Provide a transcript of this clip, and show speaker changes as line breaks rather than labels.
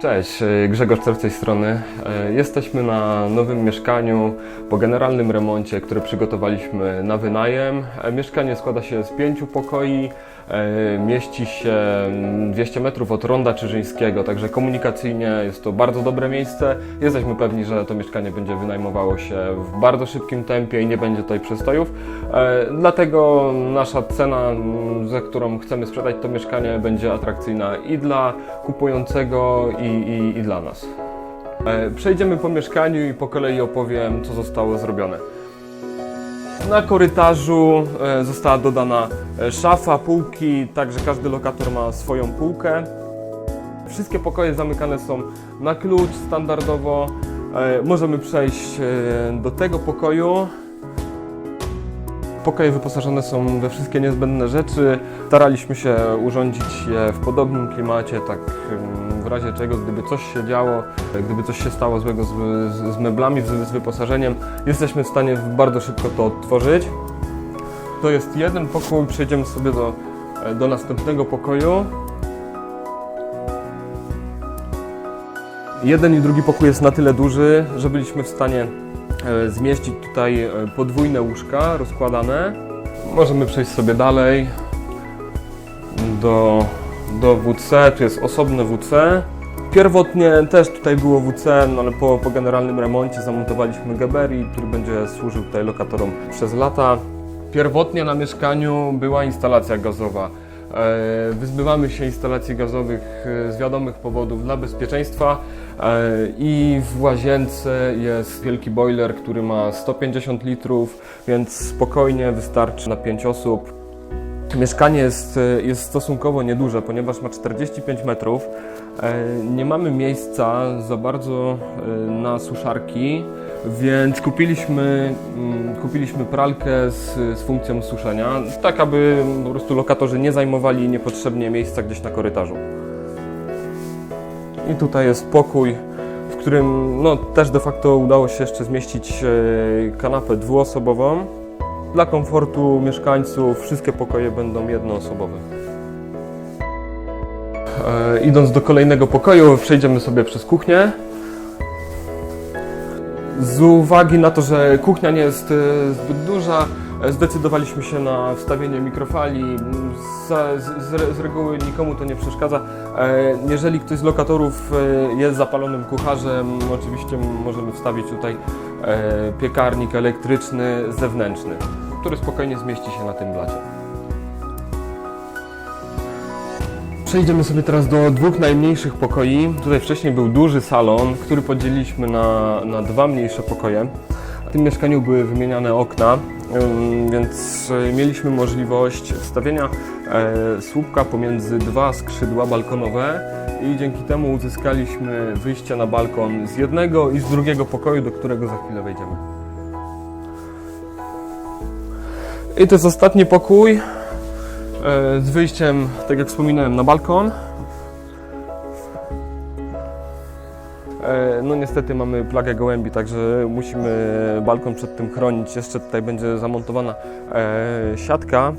Cześć, e, Grzegorz z tej strony. E, Jesteśmy na nowym mieszkaniu po generalnym remoncie, które przygotowaliśmy na wynajem. E, Mieszkanie składa się z pięciu pokoi, mieści się mm, 200 metrów od ronda Czyżyńskiego, także komunikacyjnie jest to bardzo dobre miejsce. Jesteśmy pewni, że to mieszkanie będzie wynajmowało się w bardzo szybkim tempie i nie będzie tutaj przestojów. E, Dlatego nasza cena, mm, za którą chcemy sprzedać to mieszkanie, będzie atrakcyjna i dla kupującego, i, i, i dla nas. E, Przejdziemy po mieszkaniu i po kolei opowiem, co zostało zrobione. Na korytarzu e, została dodana e, szafa, półki, także każdy lokator ma swoją półkę. Wszystkie pokoje zamykane są na klucz standardowo. E, Możemy przejść do tego pokoju. Pokoje wyposażone są we wszystkie niezbędne rzeczy. Staraliśmy się urządzić je w podobnym klimacie, tak w razie czego, gdyby coś się działo, gdyby coś się stało złego z, z, z meblami, z, z wyposażeniem, jesteśmy w stanie bardzo szybko to odtworzyć. To jest jeden pokój, przejdziemy sobie do, do następnego pokoju. Jeden i drugi pokój jest na tyle duży, że byliśmy w stanie e, zmieścić tutaj e, podwójne łóżka rozkładane. Możemy przejść sobie dalej do, do WC. Tu jest osobne WC. Pierwotnie też tutaj było WC, no ale po, po generalnym remoncie zamontowaliśmy Geberi, który będzie służył tutaj lokatorom przez lata. Pierwotnie na mieszkaniu była instalacja gazowa. E, Wyzbywamy się instalacji gazowych e, z wiadomych powodów dla bezpieczeństwa e, i w łazience jest wielki boiler, który ma 150 litrów, więc spokojnie wystarczy na 5 osób. Mieszkanie jest, jest stosunkowo nieduże, ponieważ ma 45 metrów. Nie mamy miejsca za bardzo na suszarki, więc kupiliśmy, mm, kupiliśmy pralkę z, z funkcją suszenia, tak aby po prostu lokatorzy nie zajmowali niepotrzebnie miejsca gdzieś na korytarzu. I tutaj jest pokój, w którym no, też de facto udało się jeszcze zmieścić e, kanapę dwuosobową. Dla komfortu mieszkańców wszystkie pokoje będą jednoosobowe. E, idąc do kolejnego pokoju, przejdziemy sobie przez kuchnię. Z uwagi na to, że kuchnia nie jest e, zbyt duża, e, zdecydowaliśmy się na wstawienie mikrofali. Z, z, z reguły nikomu to nie przeszkadza. E, Jeżeli ktoś z lokatorów jest zapalonym kucharzem, oczywiście możemy wstawić tutaj piekarnik elektryczny zewnętrzny, który spokojnie zmieści się na tym blacie. Przejdziemy sobie teraz do dwóch najmniejszych pokoi. Tutaj wcześniej był duży salon, który podzieliliśmy na, na dwa mniejsze pokoje. W tym mieszkaniu były wymieniane okna, więc e, mieliśmy możliwość wstawienia e, słupka pomiędzy dwa skrzydła balkonowe i dzięki temu uzyskaliśmy wyjście na balkon z jednego i z drugiego pokoju, do którego za chwilę wejdziemy. I to jest ostatni pokój z wyjściem, tak jak wspominałem, na balkon. E, No niestety mamy plagę gołębi, także musimy balkon przed tym chronić. Jeszcze tutaj będzie zamontowana e, siatka.